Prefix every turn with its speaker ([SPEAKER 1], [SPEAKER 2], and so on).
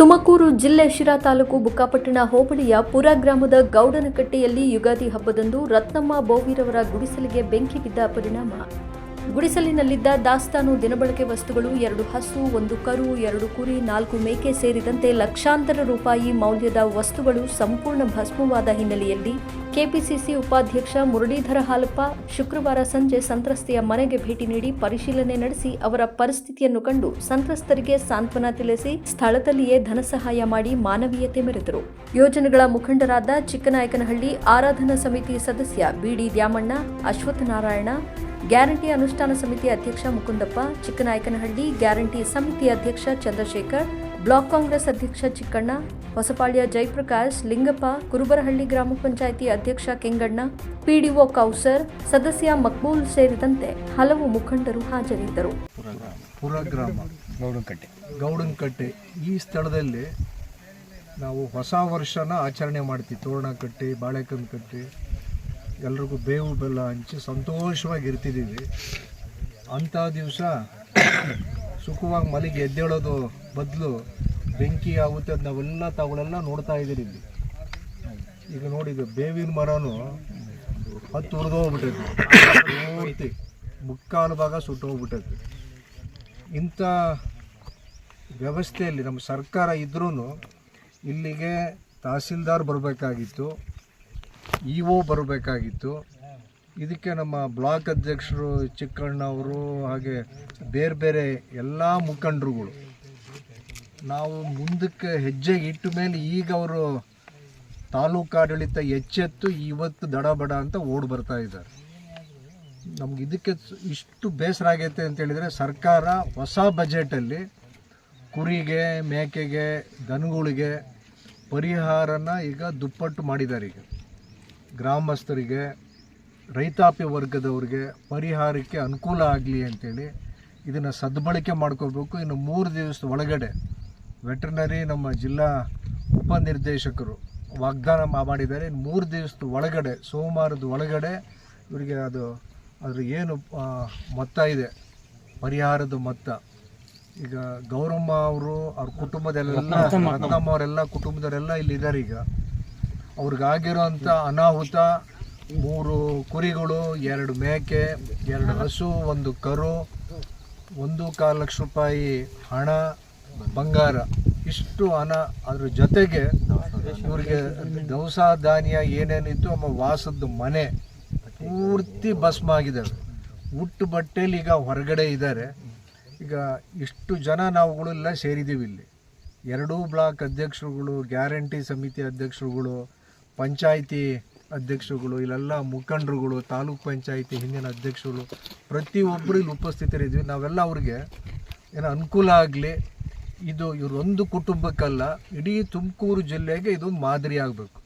[SPEAKER 1] ತುಮಕೂರು ಜಿಲ್ಲೆ ಶಿರಾ ತಾಲೂಕು ಬುಕ್ಕಾಪಟ್ಟಣ ಹೋಬಳಿಯ ಪುರ ಗ್ರಾಮದ ಗೌಡನಕಟ್ಟೆಯಲ್ಲಿ ಯುಗಾದಿ ಹಬ್ಬದಂದು ರತ್ನಮ್ಮ ಬೋವಿರವರ ಗುಡಿಸಲಿಗೆ ಬೆಂಕಿ ಬಿದ್ದ ಪರಿಣಾಮ. ಗುಡಿಸಲಿನಲ್ಲಿದ್ದ ದಾಸ್ತಾನು ದಿನಬಳಕೆ ವಸ್ತುಗಳು ಎರಡು ಹಸು, ಒಂದು ಕರು, ಎರಡು ಕುರಿ, ನಾಲ್ಕು ಮೇಕೆ ಸೇರಿದಂತೆ ಲಕ್ಷಾಂತರ ರೂಪಾಯಿ ಮೌಲ್ಯದ ವಸ್ತುಗಳು ಸಂಪೂರ್ಣ ಭಸ್ಮವಾದ ಹಿನ್ನೆಲೆಯಲ್ಲಿ ಕೆಪಿಸಿಸಿ ಉಪಾಧ್ಯಕ್ಷ ಮುರಳೀಧರ ಹಾಲಪ್ಪ ಶುಕ್ರವಾರ ಸಂಜೆ ಸಂತ್ರಸ್ತೆಯ ಮನೆಗೆ ಭೇಟಿ ನೀಡಿ ಪರಿಶೀಲನೆ ನಡೆಸಿ ಅವರ ಪರಿಸ್ಥಿತಿಯನ್ನು ಕಂಡು ಸಂತ್ರಸ್ತರಿಗೆ ಸಾಂತ್ವನ ತಿಳಿಸಿ ಸ್ಥಳದಲ್ಲಿಯೇ ಧನ ಸಹಾಯ ಮಾಡಿ ಮಾನವೀಯತೆ ಮೆರೆದರು. ಯೋಜನೆಗಳ ಮುಖಂಡರಾದ ಚಿಕ್ಕನಾಯಕನಹಳ್ಳಿ ಆರಾಧನಾ ಸಮಿತಿ ಸದಸ್ಯ ಬಿಡಿ ದ್ಯಾಮಣ್ಣ ಅಶ್ವತ್ಥನಾರಾಯಣ ಗ್ಯಾರಂಟಿ ಅನುಷ್ಠಾನ ಸಮಿತಿ ಅಧ್ಯಕ್ಷ ಮುಕುಂದಪ್ಪ, ಚಿಕ್ಕನಾಯಕನಹಳ್ಳಿ ಗ್ಯಾರಂಟಿ ಸಮಿತಿ ಅಧ್ಯಕ್ಷ ಚಂದ್ರಶೇಖರ್ ಬ್ಲಾಕ್ ಕಾಂಗ್ರೆಸ್ ಅಧ್ಯಕ್ಷ ಚಿಕ್ಕಣ್ಣ ಹೊಸಪಾಳ್ಯ ಜಯಪ್ರಕಾಶ್ ಲಿಂಗಪ್ಪ ಕುರುಬರಹಳ್ಳಿ ಗ್ರಾಮ ಪಂಚಾಯಿತಿ ಅಧ್ಯಕ್ಷ ಕೆಂಗಣ್ಣ ಪಿಡಿಒ ಕೌಸರ್ ಸದಸ್ಯ ಮಕ್ಬೂಲ್ ಸೇರಿದಂತೆ ಹಲವು ಮುಖಂಡರು ಹಾಜರಿದ್ದರು.
[SPEAKER 2] ಪುರ ಗ್ರಾಮ
[SPEAKER 3] ಗೌಡನಕಟ್ಟೆ.
[SPEAKER 2] ಗೌಡನಕಟ್ಟೆ. ಈ ಸ್ಥಳದಲ್ಲಿ ನಾವು ಹೊಸ ವರ್ಷನ ಆಚರಣೆ ಮಾಡ್ತೀವಿ. ತೋರಣ ಕಟ್ಟಿ ಬಾಳೆಕಂದು ಕಟ್ಟಿ ಎಲ್ರಿಗೂ ಬೇವು ಬೆಲ್ಲ ಹಂಚಿ ಸಂತೋಷವಾಗಿ ಇರ್ತಿದ್ದೀವಿ. ಅಂಥ ದಿವಸ ಸುಖವಾಗಿ ಮಲಿಗೆ ಎದ್ದೇಳೋದು ಬದಲು ಬೆಂಕಿ ಆಗುತ್ತೆ ನಾವೆಲ್ಲ ತಾವುಗಳೆಲ್ಲ ನೋಡ್ತಾ ಇದ್ದೀರಿ ಇಲ್ಲಿ. ಈಗ ನೋಡಿದ್ದು ಬೇವಿನ ಮರನು ಹತ್ತು ಉರಿದೋಗ್ಬಿಟ್ಟೈತಿ ಪೂರ್ತಿ ಮುಕ್ಕಾಲು ಭಾಗ ಸುಟ್ಟೋಗ್ಬಿಟ್ಟೈತಿ ಇಂಥ ವ್ಯವಸ್ಥೆಯಲ್ಲಿ ನಮ್ಮ ಸರ್ಕಾರ ಇದ್ರೂ ಇಲ್ಲಿಗೆ ತಹಸೀಲ್ದಾರ್ ಬರಬೇಕಾಗಿತ್ತು, ಇ ಒ ಬರಬೇಕಾಗಿತ್ತು ಇದಕ್ಕೆ ನಮ್ಮ ಬ್ಲಾಕ್ ಅಧ್ಯಕ್ಷರು ಚಿಕ್ಕಣ್ಣ ಅವರು ಹಾಗೆ ಬೇರೆ ಬೇರೆ ಎಲ್ಲ ಮುಖಂಡರುಗಳು. ನಾವು ಮುಂದಕ್ಕೆ ಹೆಜ್ಜೆ ಇಟ್ಟ ಮೇಲೆ ಈಗ ಅವರು ತಾಲೂಕು ಆಡಳಿತ ಎಚ್ಚೆತ್ತು ಇವತ್ತು ದಡಬಡ ಅಂತ ಓಡ್ ಬರ್ತಾ ಇದ್ದಾರೆ. ನಮ್ಗೆ ಇದಕ್ಕೆ ಇಷ್ಟು ಬೇಸರ ಆಗೈತೆ ಅಂತ ಹೇಳಿದರೆ ಸರ್ಕಾರ ಹೊಸ ಬಜೆಟಲ್ಲಿ ಕುರಿಗೆ, ಮೇಕೆಗೆ, ದನಗಳಿಗೆ ಪರಿಹಾರನ ಈಗ ದುಪ್ಪಟ್ಟು ಮಾಡಿದ್ದಾರೆ ಈಗ. ಗ್ರಾಮಸ್ಥರಿಗೆ ರೈತಾಪಿ ವರ್ಗದವ್ರಿಗೆ ಪರಿಹಾರಕ್ಕೆ ಅನುಕೂಲ ಆಗಲಿ ಅಂತೇಳಿ ಇದನ್ನು ಸದ್ಬಳಕೆ ಮಾಡ್ಕೋಬೇಕು. ಇನ್ನು ಮೂರು ದಿವಸದ ಒಳಗಡೆ ವೆಟರ್ನರಿ ನಮ್ಮ ಜಿಲ್ಲಾ ಉಪನಿರ್ದೇಶಕರು ವಾಗ್ದಾನ ಮಾಡಿದ್ದಾರೆ. ಇನ್ನು ಮೂರು ದಿವಸದ ಒಳಗಡೆ ಸೋಮವಾರದ ಒಳಗಡೆ ಇವರಿಗೆ ಅದು ಅದ್ರ ಏನು ಮೊತ್ತ ಇದೆ. ಪರಿಹಾರದ ಮೊತ್ತ. ಈಗ ಗೌರಮ್ಮ ಅವರು ಅವ್ರ ಕುಟುಂಬದಲ್ಲೆಲ್ಲ ರತ್ನಮ್ಮ. ಅವರೆಲ್ಲ ಕುಟುಂಬದವರೆಲ್ಲ ಇಲ್ಲಿ ಇದ್ದಾರೆ ಈಗ. ಅವ್ರಿಗಾಗಿರೋಂಥ ಅನಾಹುತ ಮೂರು ಕುರಿಗಳು, ಎರಡು ಮೇಕೆ, ಎರಡು ಹಸು, ಒಂದು ಕರು, ಒಂದು ಕಾಲು ಲಕ್ಷ ರೂಪಾಯಿ ಹಣ, ಬಂಗಾರ. ಇಷ್ಟು ಹಣ ಅದ್ರ ಜೊತೆಗೆ ಇವ್ರಿಗೆ ದವಸ ಧಾನ್ಯ ಏನೇನಿತ್ತು, ಅಮ್ಮ ವಾಸದ ಮನೆ ಪೂರ್ತಿ ಭಸ್ಮ ಆಗಿದ್ದಾರೆ ಹುಟ್ಟು ಬಟ್ಟೆಯಲ್ಲಿ ಈಗ ಹೊರಗಡೆ ಇದ್ದಾರೆ. ಈಗ ಇಷ್ಟು ಜನ ನಾವುಗಳೆಲ್ಲ ಸೇರಿದ್ದೀವಿ ಇಲ್ಲಿ. ಎರಡೂ ಬ್ಲಾಕ್ ಅಧ್ಯಕ್ಷರುಗಳು, ಗ್ಯಾರಂಟಿ ಸಮಿತಿ ಅಧ್ಯಕ್ಷರುಗಳು, ಪಂಚಾಯಿತಿ ಅಧ್ಯಕ್ಷರುಗಳು, ಇಲ್ಲೆಲ್ಲ ಮುಖಂಡರುಗಳು, ತಾಲೂಕ್ ಪಂಚಾಯಿತಿ ಹಿಂದಿನ ಅಧ್ಯಕ್ಷರುಗಳು ಪ್ರತಿಯೊಬ್ಬರು ಇಲ್ಲಿ ಉಪಸ್ಥಿತರಿದ್ವಿ. ನಾವೆಲ್ಲ ಅವ್ರಿಗೆ ಏನೋ ಅನುಕೂಲ ಆಗಲಿ, ಇದು ಇವರೊಂದು ಕುಟುಂಬಕ್ಕಲ್ಲ, ಇಡೀ ತುಮಕೂರು ಜಿಲ್ಲೆಗೆ ಇದು ಮಾದರಿ ಆಗಬೇಕು